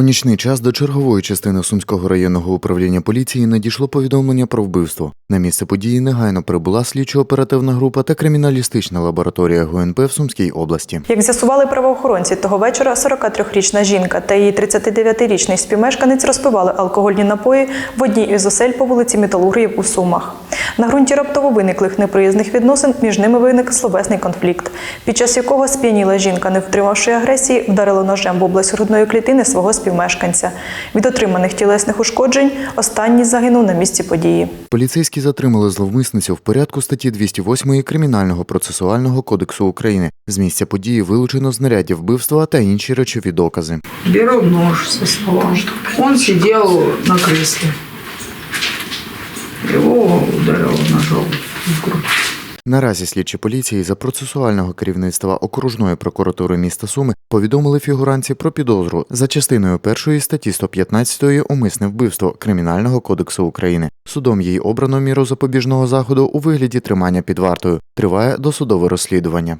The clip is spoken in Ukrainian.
У нічний час до чергової частини Сумського районного управління поліції надійшло повідомлення про вбивство. На місце події негайно прибула слідчо-оперативна група та криміналістична лабораторія ГУНП в Сумській області. Як з'ясували правоохоронці, того вечора 43-річна жінка та її 39-річний співмешканець розпивали алкогольні напої в одній із осель по вулиці Металургів у Сумах. На ґрунті раптово виниклих неприязних відносин між ними виник словесний конфлікт, під час якого сп'яніла жінка, не втримавши агресії, вдарила ножем в область грудної клітини свого співмешканця. Від отриманих тілесних ушкоджень останній загинув на місці події. Поліцейські затримали зловмисницю в порядку статті 208 Кримінального процесуального кодексу України. З місця події вилучено знаряддя вбивства та інші речові докази. Беру нож со стола. Он сидел на кресле. Его ударил ножом в. Наразі слідчі поліції за процесуального керівництва окружної прокуратури міста Суми повідомили фігуранці про підозру за частиною першої статті 115 умисне вбивство Кримінального кодексу України. Судом їй обрано міру запобіжного заходу у вигляді тримання під вартою. Триває досудове розслідування.